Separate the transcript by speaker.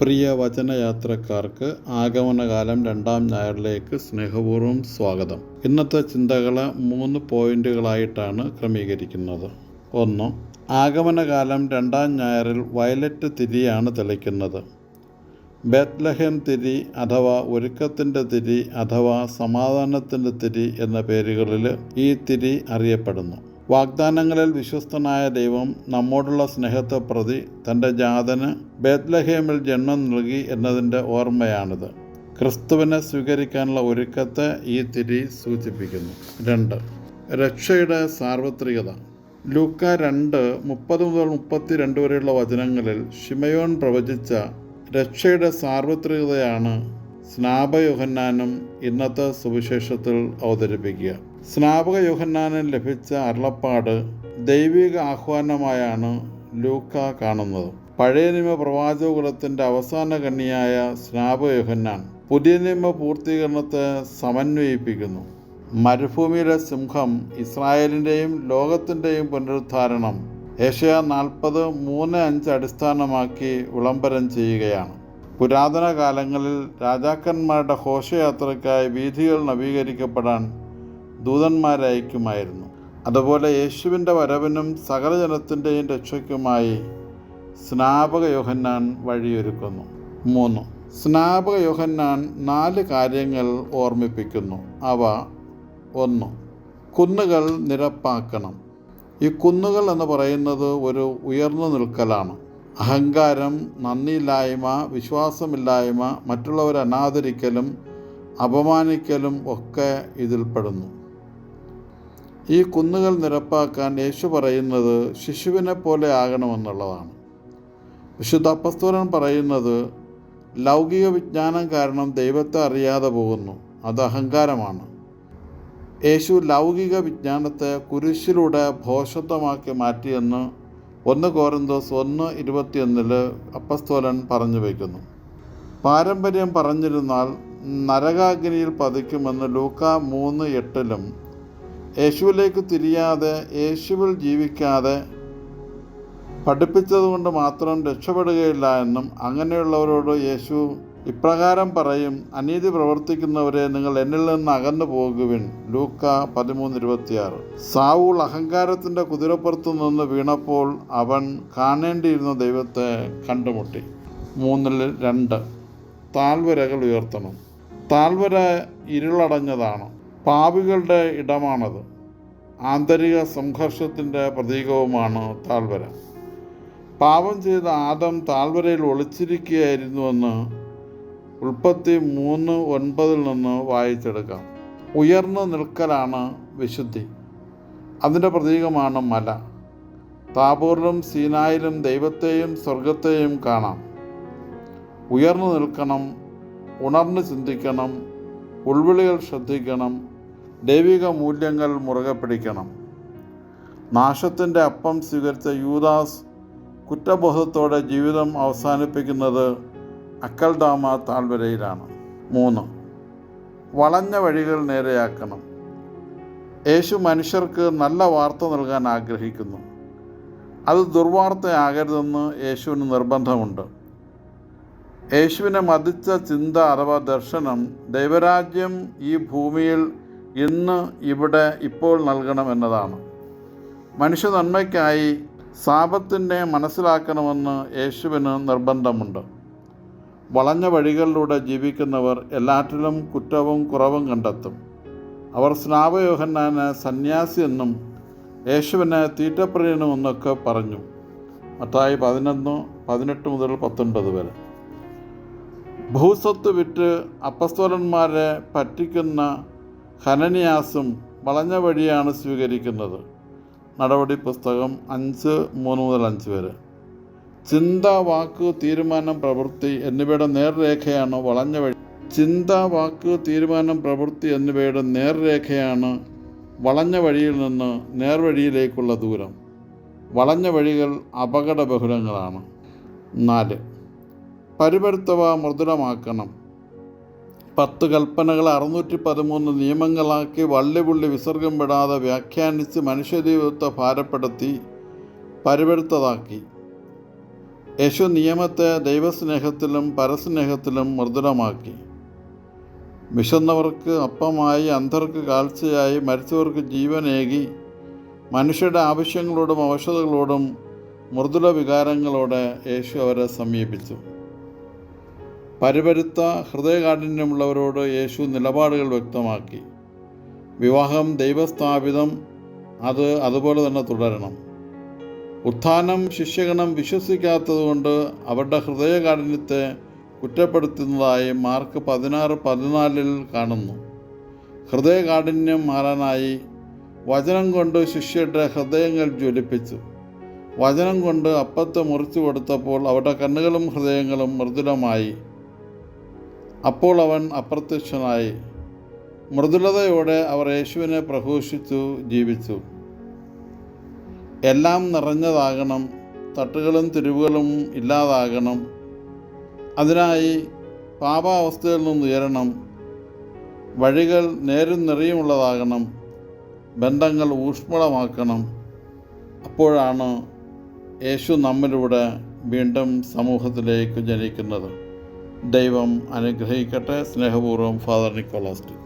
Speaker 1: പ്രിയ വചനയാത്രക്കാർക്ക് ആഗമനകാലം രണ്ടാം ഞായറിലേക്ക് സ്നേഹപൂർവം സ്വാഗതം. ഇന്നത്തെ ചിന്തകളെ മൂന്ന് പോയിന്റുകളായിട്ടാണ് ക്രമീകരിക്കുന്നത്. ഒന്ന് ആഗമനകാലം രണ്ടാം ഞായറിൽ വയലറ്റ് തിരിയാണ് തെളിക്കുന്നത്. ബെത്ലഹേം തിരി അഥവാ ഒരുക്കത്തിന്റെ തിരി അഥവാ സമാധാനത്തിന്റെ തിരി എന്ന പേരുകളിൽ ഈ തിരി അറിയപ്പെടുന്നു. വാഗ്ദാനങ്ങളിൽ വിശ്വസ്തനായ ദൈവം നമ്മോടുള്ള സ്നേഹത്തെ പ്രതി തന്റെ ജാതന് ബേത്ലഹേമിൽ ജന്മം നൽകി എന്നതിന്റെ ഓർമ്മയാണിത്. ക്രിസ്തുവിനെ സ്വീകരിക്കാനുള്ള ഒരുക്കത്തെ ഈ തിരി സൂചിപ്പിക്കുന്നു. രണ്ട് രക്ഷയുടെ സാർവത്രികത. ലൂക്ക രണ്ട് മുപ്പത് മുതൽ മുപ്പത്തി രണ്ട് വരെയുള്ള വചനങ്ങളിൽ ഷിമയോൻ പ്രവചിച്ച രക്ഷയുടെ സാർവത്രികതയാണ് സ്നാപയോഹന്നാനും ഇന്നത്തെ സുവിശേഷത്തിൽ അവതരിപ്പിക്കുക. സ്നാപക യോഹന്നാനൻ ലഭിച്ച അരുളപ്പാട് ദൈവിക ആഹ്വാനമായാണ് ലൂക്ക കാണുന്നത്. പഴയ നിയമ പ്രവാചകുലത്തിന്റെ അവസാന കണ്ണിയായ സ്നാപക യോഹന്നാൻ പുതിയ നിയമ പൂർത്തീകരണത്തെ സമന്വയിപ്പിക്കുന്നു. മരുഭൂമിയിലെ സിംഹം ഇസ്രായേലിന്റെയും ലോകത്തിന്റെയും പുനരുദ്ധാരണം ഏഷ്യ നാൽപ്പത് മൂന്ന് അഞ്ച് അടിസ്ഥാനമാക്കി വിളംബരം ചെയ്യുകയാണ്. പുരാതന കാലങ്ങളിൽ രാജാക്കന്മാരുടെ ഘോഷയാത്രയ്ക്കായി വീഥികൾ നവീകരിക്കപ്പെടാൻ ദൂതന്മാരെ അയക്കുമായിരുന്നു അതുപോലെ യേശുവിന്റെ വരവിനും സകലജനത്തിന്റെയും രക്ഷയ്ക്കുമായി സ്നാപക യോഹന്നാൻ വഴിയൊരുക്കുന്നു. മൂന്ന് സ്നാപക യോഹന്നാൻ നാല് കാര്യങ്ങൾ ഓർമ്മിപ്പിക്കുന്നു. അവ ഒന്ന് കുന്നുകൾ നിരപ്പാക്കണം. ഈ കുന്നുകൾ എന്ന് പറയുന്നത് ഒരു ഉയർന്നു നിൽക്കലാണ്. അഹങ്കാരം നന്ദിയില്ലായ്മ വിശ്വാസമില്ലായ്മ മറ്റുള്ളവരെ അനാദരിക്കലും അപമാനിക്കലും ഒക്കെ ഇതിൽപ്പെടുന്നു. ഈ കുന്നുകൾ നിരപ്പാക്കാൻ യേശു പറയുന്നത് ശിശുവിനെ പോലെ ആകണമെന്നുള്ളതാണ്. വിശുദ്ധ അപ്പസ്തോലൻ പറയുന്നത് ലൗകിക വിജ്ഞാനം കാരണം ദൈവത്തെ അറിയാതെ പോകുന്നു അത് അഹങ്കാരമാണ്. യേശു ലൗകിക വിജ്ഞാനത്തെ കുരിശിലൂടെ ഭോഷത്വമാക്കി മാറ്റിയെന്ന് ഒന്ന് കോരന്തോസ് ഒന്ന് ഇരുപത്തിയൊന്നിൽ അപ്പസ്തോലൻ പറഞ്ഞു വയ്ക്കുന്നു പാരമ്പര്യം പറഞ്ഞിരുന്നാൽ നരകാഗ്നിയിൽ പതിക്കുമെന്ന് ലൂക്ക മൂന്ന് എട്ടിലും യേശുവിലേക്ക് തിരിയാതെ യേശുവിൽ ജീവിക്കാതെ പഠിപ്പിച്ചതുകൊണ്ട് മാത്രം രക്ഷപ്പെടുകയില്ല എന്നും അങ്ങനെയുള്ളവരോട് യേശു ഇപ്രകാരം പറയും അനീതി പ്രവർത്തിക്കുന്നവരെ നിങ്ങൾ എന്നിൽ നിന്ന് അകന്നു പോകുവിൻ. ലൂക്ക പതിമൂന്ന് ഇരുപത്തിയാറ്. സാവൂൾ അഹങ്കാരത്തിന്റെ കുതിരപ്പുറത്തു നിന്ന് വീണപ്പോൾ അവൻ കാണേണ്ടിയിരുന്ന ദൈവത്തെ കണ്ടുമുട്ടി. മൂന്നിൽ രണ്ട്. താൽവരകൾ ഉയർത്തണം. താൽവര ഇരുളടഞ്ഞതാണ്. പാപികളുടെ ഇടമാണത്. ആന്തരിക സംഘർഷത്തിന്റെ പ്രതീകവുമാണ് താഴ്വര. പാപം ചെയ്ത ആദം താഴ്വരയിൽ ഒളിച്ചിരിക്കുകയായിരുന്നുവെന്ന് ഉൽപ്പത്തി മൂന്ന് ഒൻപതിൽ നിന്ന് വായിച്ചെടുക്കാം. ഉയർന്നു നിൽക്കലാണ് വിശുദ്ധി. അതിന്റെ പ്രതീകമാണ് മല. താപൂറിലും സീനായിലും ദൈവത്തെയും സ്വർഗത്തെയും കാണാം. ഉയർന്നു നിൽക്കണം ഉണർന്ന് ചിന്തിക്കണം ഉൾവിളികൾ ശ്രദ്ധിക്കണം ദൈവിക മൂല്യങ്ങൾ മുറുകെ പിടിക്കണം. നാശത്തിന്റെ അപ്പം സ്വീകരിച്ച യൂദാസ് കുറ്റബോധത്തോടെ ജീവിതം അവസാനിപ്പിക്കുന്നത് അക്കൽഡാമ താഴ്വരയിലാണ് മൂന്ന് വളഞ്ഞ വഴികൾ നേരെയാക്കണം. യേശു മനുഷ്യർക്ക് നല്ല വാർത്ത നൽകാൻ ആഗ്രഹിക്കുന്നു. അത് ദുർവാർത്തയാകരുതെന്ന് യേശുവിന് നിർബന്ധമുണ്ട്. യേശുവിനെ മതിച്ച ചിന്ത അഥവാ ദർശനം ദൈവരാജ്യം ഈ ഭൂമിയിൽ ഇന്ന് ഇവിടെ ഇപ്പോൾ നൽകണം എന്നതാണ്. മനുഷ്യ നന്മയ്ക്കായി സാപത്തിനെ മനസ്സിലാക്കണമെന്ന് യേശുവിന് നിർബന്ധമുണ്ട്. വളഞ്ഞ വഴികളിലൂടെ ജീവിക്കുന്നവർ എല്ലാറ്റിലും കുറ്റവും കുറവും കണ്ടെത്തും. അവർ സ്നാപയോഹന്നാന് സന്യാസി എന്നും യേശുവിനെ തീറ്റപ്രിയനുമെന്നൊക്കെ പറഞ്ഞു. മത്തായി പതിനൊന്ന് പതിനെട്ട് മുതൽ പത്തൊൻപത് വരെ. ഭൂസ്വത്ത് വിറ്റ് അപ്പസ്തോലന്മാരെ പറ്റിക്കുന്ന ഹനനിയാസും വളഞ്ഞ വഴിയാണ് സ്വീകരിക്കുന്നത്. നടപടി പുസ്തകം അഞ്ച് മൂന്ന് മുതൽ അഞ്ച് വരെ. ചിന്ത വാക്ക് തീരുമാനം പ്രവൃത്തി എന്നിവയുടെ നേർരേഖയാണ് വളഞ്ഞ വഴി. ചിന്ത വാക്ക് തീരുമാനം പ്രവൃത്തി എന്നിവയുടെ നേർരേഖയാണ് വളഞ്ഞ വഴിയിൽ നിന്ന് നേർവഴിയിലേക്കുള്ള ദൂരം. വളഞ്ഞ വഴികൾ അപകടബഹുലങ്ങളാണ്. നാല്. പരിപരുത്തവ മൃദുലമാക്കണം. പത്ത് കൽപ്പനകൾ അറുന്നൂറ്റി പതിമൂന്ന് നിയമങ്ങളാക്കി വള്ളിപുള്ളി വിസർഗം വിടാതെ വ്യാഖ്യാനിച്ച് മനുഷ്യജീവിതത്തെ ഭാരപ്പെടുത്തി പരിവരുത്തതാക്കി യശു നിയമത്തെ ദൈവസ്നേഹത്തിലും പരസ്നേഹത്തിലും മൃദുലമാക്കി വിശന്നവർക്ക് അപ്പമായി അന്ധർക്ക് കാഴ്ചയായി മരിച്ചവർക്ക് ജീവനേകി മനുഷ്യരുടെ ആവശ്യങ്ങളോടും അവശതകളോടും മൃദുല വികാരങ്ങളോടെ യേശു അവരെ സമീപിച്ചു. പരിപരുത്ത ഹൃദയകാഠിന്യമുള്ളവരോട് യേശു നിലപാടുകൾ വ്യക്തമാക്കി. വിവാഹം ദൈവസ്ഥാപിതം അത് അതുപോലെ തന്നെ തുടരണം. ഉത്ഥാനം ശിഷ്യഗണം വിശ്വസിക്കാത്തതുകൊണ്ട് അവരുടെ ഹൃദയകാഠിന്യത്തെ കുറ്റപ്പെടുത്തുന്നതായി മാർക്ക് പതിനാറ് പതിനാലിൽ കാണുന്നു. ഹൃദയകാഠിന്യം മാറാനായി വചനം കൊണ്ട് ശിഷ്യരുടെ ഹൃദയങ്ങൾ ജ്വലിപ്പിച്ചു. വചനം കൊണ്ട് അപ്പത്തെ മുറിച്ചു കൊടുത്തപ്പോൾ അവരുടെ കണ്ണുകളും ഹൃദയങ്ങളും മൃദുലമായി. അപ്പോൾ അവൻ അപ്രത്യക്ഷനായി. മൃദുലതയോടെ അവർ യേശുവിനെ പ്രഘോഷിച്ചു ജീവിച്ചു. എല്ലാം നിറഞ്ഞതാകണം തട്ടുകളും തിരിവുകളും ഇല്ലാതാകണം. അതിനായി പാപാവസ്ഥയിൽ നിന്ന് ഉയരണം. വഴികൾ നേരും നിറയുമുള്ളതാകണം. ബന്ധങ്ങൾ ഊഷ്മളമാക്കണം. അപ്പോഴാണ് യേശു നമ്മിലൂടെ വീണ്ടും സമൂഹത്തിലേക്ക് ജനിക്കുന്നത്. ദൈവം അനുഗ്രഹിക്കട്ടെ. സ്നേഹപൂർവം ഫാദർ നിക്കോളാസ്റ്റി